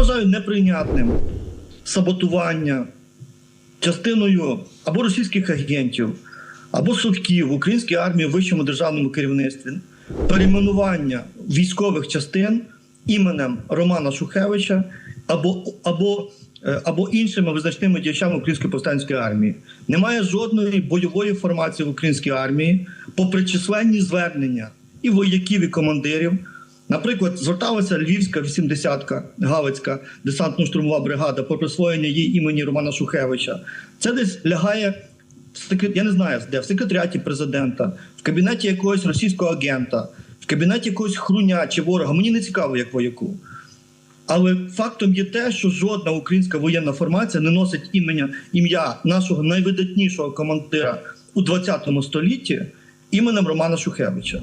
вважаю неприйнятним саботування частиною або російських агентів, або совків в українській армії в вищому державному керівництві перейменування військових частин іменем Романа Шухевича або, або, е, або іншими визначними діячами української повстанської армії. Немає жодної бойової формації в українській армії, попри численні звернення і вояків, і командирів. Наприклад, зверталася Львівська 80-ка Галицька десантно-штурмова бригада по присвоєння їй імені Романа Шухевича. Це десь лягає я не знаю де в секретаріаті президента, в кабінеті якогось російського агента, в кабінеті якогось хруня чи ворога. Мені не цікаво, як вояку. Але фактом є те, що жодна українська воєнна формація не носить імення ім'я нашого найвидатнішого командира у 20 столітті іменем Романа Шухевича.